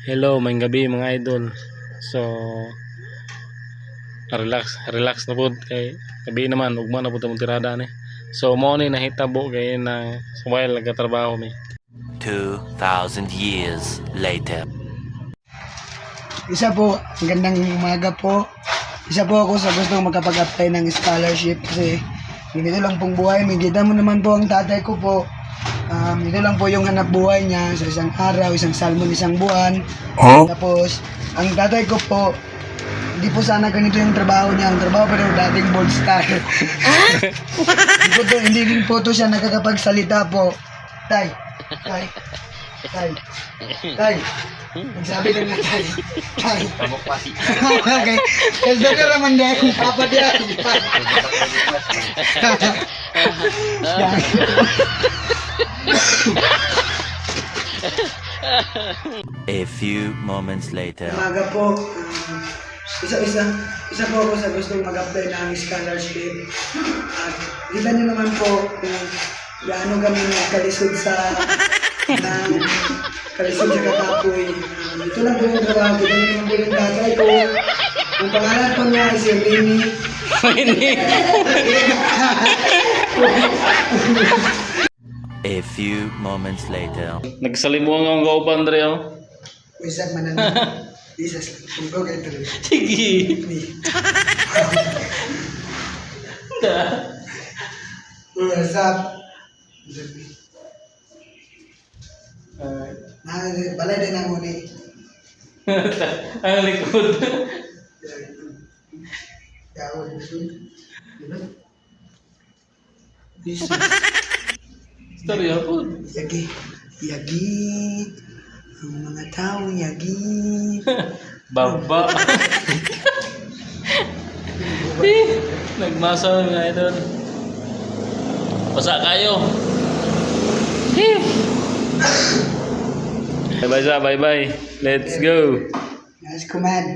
Hello, may gabi mga idol. So relax, relax na pud kay gabi naman ugma na pud ang tirada ni. So mo ni nahitabo kay na while nagatrabaho mi. 2,000 years later. Isa po, magandang umaga po. Isa po ako sa gustong makapag-apply ng scholarship kasi ganito lang pong buhay. May mo naman po ang tatay ko po. Um, ito lang po yung hanap buhay niya sa isang araw, isang salmon, isang buwan. Tapos, ang tatay ko po, hindi po sana ganito yung trabaho niya. Ang trabaho pero dating bold star. hindi, po to, hindi din po to siya nakakapagsalita po. Tay, tay, tay, tay. Nagsabi ka na tay. Tay. okay. Kasi ka naman dahil papa diyan. A few moments later. Umaga po. um, isa-isa. Isa po ako sa gustong mag-apply ng scholarship. At kita niyo naman po kung gaano kami nakalisod sa ng kalisod sa kakapoy. Um, ito lang po yung trabaho. Kita niyo naman po yung tatay ko. Ang pangalan po niya ay si Rini. A few moments later. Nagsalimuang ang kauban dre oh. Isang manan. Isa sa kung kayo tuloy. Sige. What's up? Uh, balay din ako ni. ang likod. Gawin mo Diba? Jesus. Storya po. Yagi. Yagi. Ang mga tao, yagi. Baba. Nagmasa mga idol. Pasa kayo. Bye bye sa, bye bye. Let's go. Nice command.